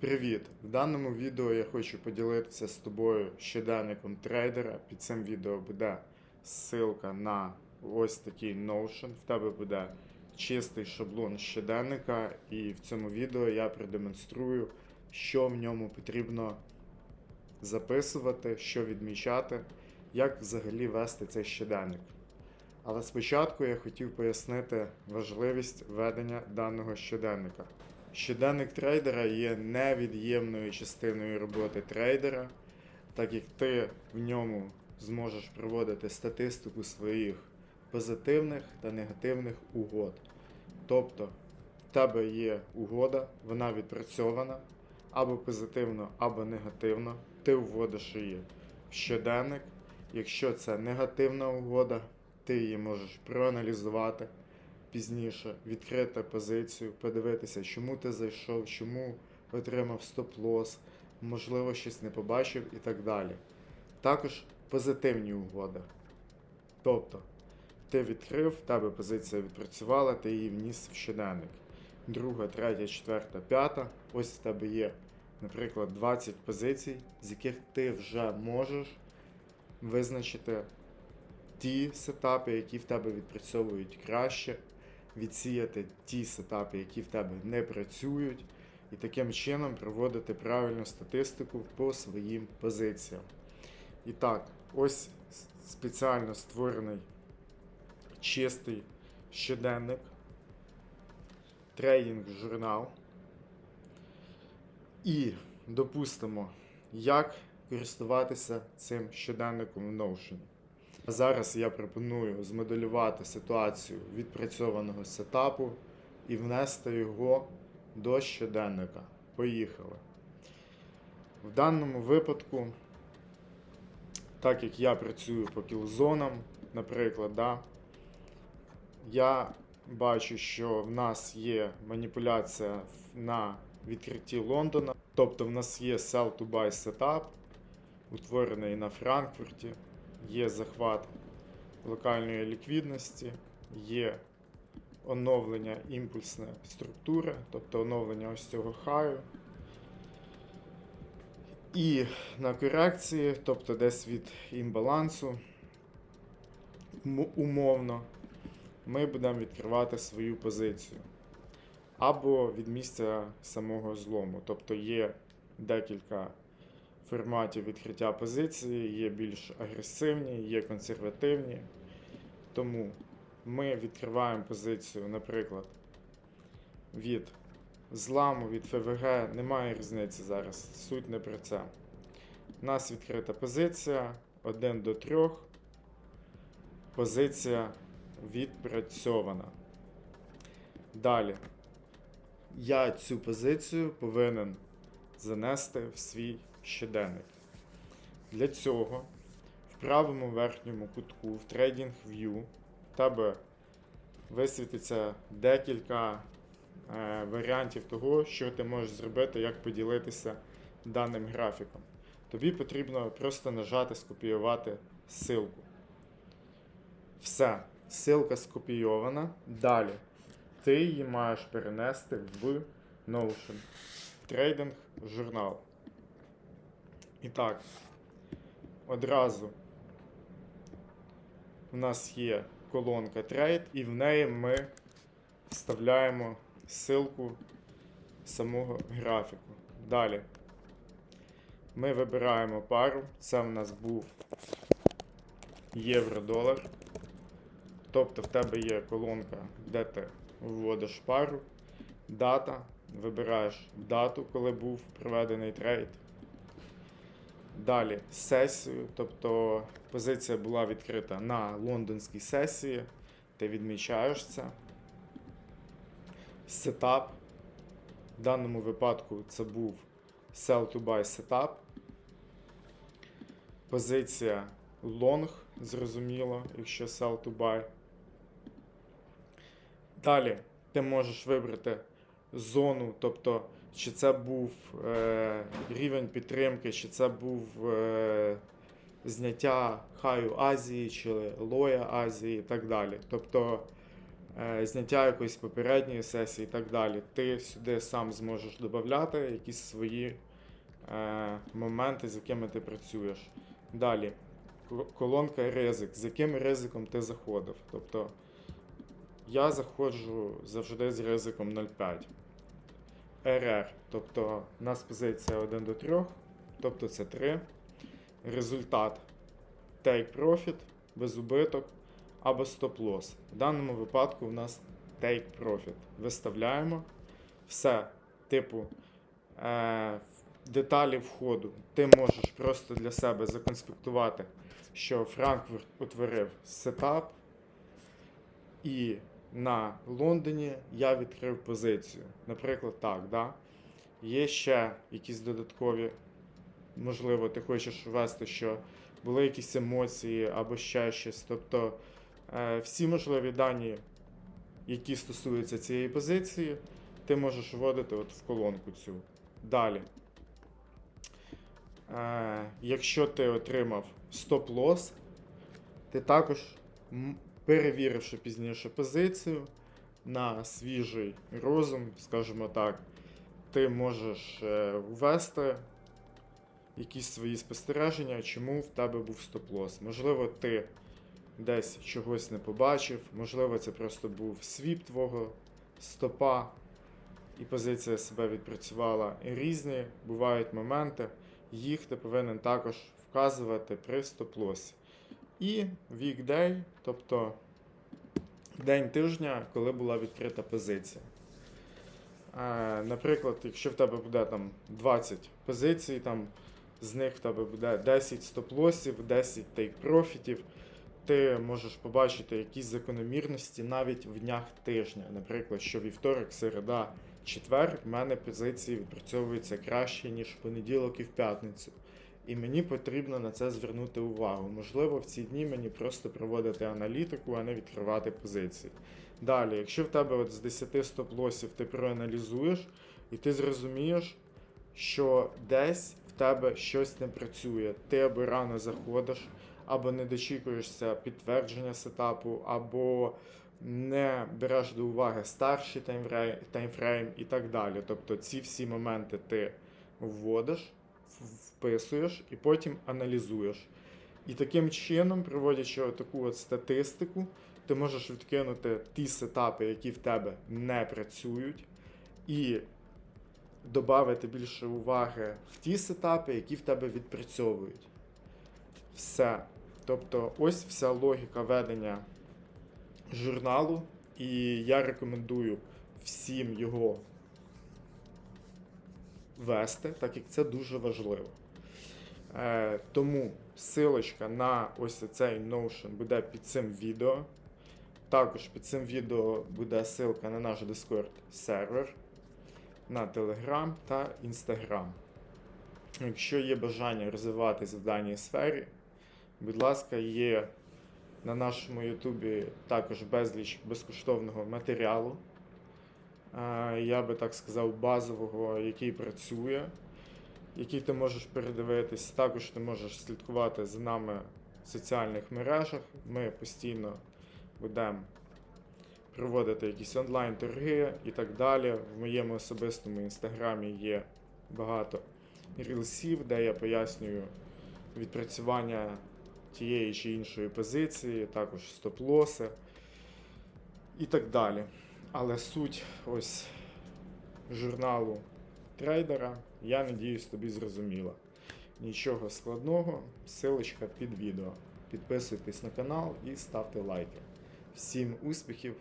Привіт! В даному відео я хочу поділитися з тобою щоденником трейдера. Під цим відео буде ссылка на ось такий Notion. В тебе буде чистий шаблон щоденника, і в цьому відео я продемонструю, що в ньому потрібно записувати, що відмічати, як взагалі вести цей щоденник. Але спочатку я хотів пояснити важливість ведення даного щоденника. Щоденник трейдера є невід'ємною частиною роботи трейдера, так як ти в ньому зможеш проводити статистику своїх позитивних та негативних угод. Тобто, в тебе є угода, вона відпрацьована або позитивно, або негативно. Ти вводиш її в щоденник. Якщо це негативна угода, ти її можеш проаналізувати пізніше, відкрити позицію, подивитися, чому ти зайшов, чому отримав стоп-лос, можливо, щось не побачив і так далі. Також позитивні угоди. Тобто, ти відкрив, в тебе позиція відпрацювала, ти її вніс в щоденник. Друга, третя, четверта, п'ята. Ось в тебе є, наприклад, 20 позицій, з яких ти вже можеш визначити ті сетапи, які в тебе відпрацьовують краще, відсіяти ті сетапи, які в тебе не працюють, і таким чином проводити правильну статистику по своїм позиціям. І так, ось спеціально створений чистий щоденник, трейдинг журнал. І допустимо, як користуватися цим щоденником в Notion. Зараз я пропоную змоделювати ситуацію відпрацьованого сетапу і внести його до щоденника. Поїхали. В даному випадку, так як я працюю по кілзонам, наприклад, да, я бачу, що в нас є маніпуляція на відкритті Лондона, тобто в нас є sell-to-buy сетап, утворений на Франкфурті є захват локальної ліквідності, є оновлення імпульсної структури, тобто оновлення ось цього хаю. І на корекції, тобто десь від імбалансу, умовно, ми будемо відкривати свою позицію. Або від місця самого злому. Тобто є декілька форматів відкриття позиції, є більш агресивні, є консервативні. Тому ми відкриваємо позицію, наприклад, від зламу, від ФВГ, немає різниці зараз. Суть не про це. У нас відкрита позиція 1 до 3. Позиція відпрацьована. Далі. Я цю позицію повинен занести в свій щоденник. Для цього в правому верхньому кутку в TradingView в тебе висвітиться декілька е, варіантів того, що ти можеш зробити, як поділитися даним графіком. Тобі потрібно просто нажати скопіювати ссылку. Все, ссылка скопійована. Далі ти її маєш перенести в Notion, трейдинг журнал. І так, одразу у нас є колонка Trade, і в неї ми вставляємо ссылку самого графіку. Далі ми вибираємо пару. Це в нас був євро-долар. Тобто в тебе є колонка, де ти вводиш пару, дата, вибираєш дату, коли був проведений трейд. Далі сесію, тобто позиція була відкрита на лондонській сесії, ти відмічаєш це. Сетап. В даному випадку це був sell to buy сетап. Позиція long, зрозуміло, якщо sell to buy. Далі ти можеш вибрати зону, тобто, чи це був е, рівень підтримки, чи це був е, зняття хаю Азії, чи лоя Азії і так далі. Тобто е, зняття якоїсь попередньої сесії і так далі. Ти сюди сам зможеш додати якісь свої е, моменти, з якими ти працюєш. Далі, колонка ризик, з яким ризиком ти заходив. Тобто я заходжу завжди з ризиком 0,5. РР, тобто у нас позиція 1 до 3, тобто це 3. Результат take profit, без убиток або stop loss. В даному випадку у нас take profit. Виставляємо все, типу е, деталі входу. Ти можеш просто для себе законспектувати, що Франкфурт утворив сетап, і на Лондоні я відкрив позицію. Наприклад, так, да? є ще якісь додаткові, можливо, ти хочеш ввести, що були якісь емоції або ще щось. Тобто е, всі можливі дані, які стосуються цієї позиції, ти можеш вводити от в колонку цю. Далі. Е, якщо ти отримав стоп-лосс, ти також, перевіривши пізніше позицію на свіжий розум, скажімо так, ти можеш е, ввести якісь свої спостереження, чому в тебе був стоп-лосс. Можливо, ти десь чогось не побачив, можливо, це просто був свіп твого стопа, і позиція себе відпрацювала. І різні бувають моменти, їх ти повинен також вказувати при стоп-лосі. І weekday, тобто день тижня, коли була відкрита позиція. Е, Наприклад, якщо в тебе буде там 20 позицій, там з них в тебе буде 10 стоп-лосів, 10 тейк-профітів, ти можеш побачити якісь закономірності навіть в днях тижня. Наприклад, що вівторок, середа, четвер в мене позиції відпрацьовуються краще, ніж в понеділок і в п'ятницю. І мені потрібно на це звернути увагу. Можливо, в ці дні мені просто проводити аналітику, а не відкривати позиції. Далі, якщо в тебе от з 10 стоп-лосів ти проаналізуєш, і ти зрозумієш, що десь в тебе щось не працює, ти або рано заходиш, або не дочікуєшся підтвердження сетапу, або не береш до уваги старший таймфрейм, і так далі. Тобто ці всі моменти ти вводиш, вписуєш і потім аналізуєш. І таким чином, проводячи таку от статистику, ти можеш відкинути ті сетапи, які в тебе не працюють, і додати більше уваги в ті сетапи, які в тебе відпрацьовують. Все. Тобто, ось вся логіка ведення журналу, і я рекомендую всім його вести, так як це дуже важливо. Е, тому силочка на ось цей Notion буде під цим відео. Також під цим відео буде ссылка на наш Discord сервер, на Telegram та Instagram. Якщо є бажання розвиватися в даній сфері, будь ласка, є на нашому Ютубі також безліч безкоштовного матеріалу. Я би так сказав, базового, який працює, який ти можеш передивитись. Також ти можеш слідкувати за нами в соціальних мережах. Ми постійно будемо проводити якісь онлайн-торги і так далі. В моєму особистому інстаграмі є багато рілсів, де я пояснюю відпрацювання тієї чи іншої позиції, також стоп-лоси і так далі. Але суть ось журналу трейдера, я надіюсь, тобі зрозуміла. Нічого складного, силочка під відео. Підписуйтесь на канал і ставте лайки. Всім успіхів!